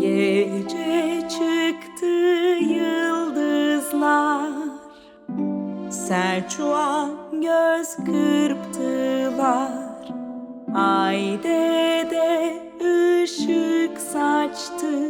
Gece çıktı yıldızlar. Selçuk'a göz kırptılar. Ay de ışık saçtı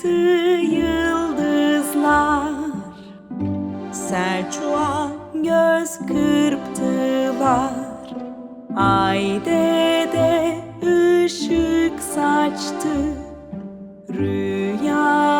çıktı yıldızlar. Selçuk'a göz kırptılar. Ay de ışık saçtı. Rüyanı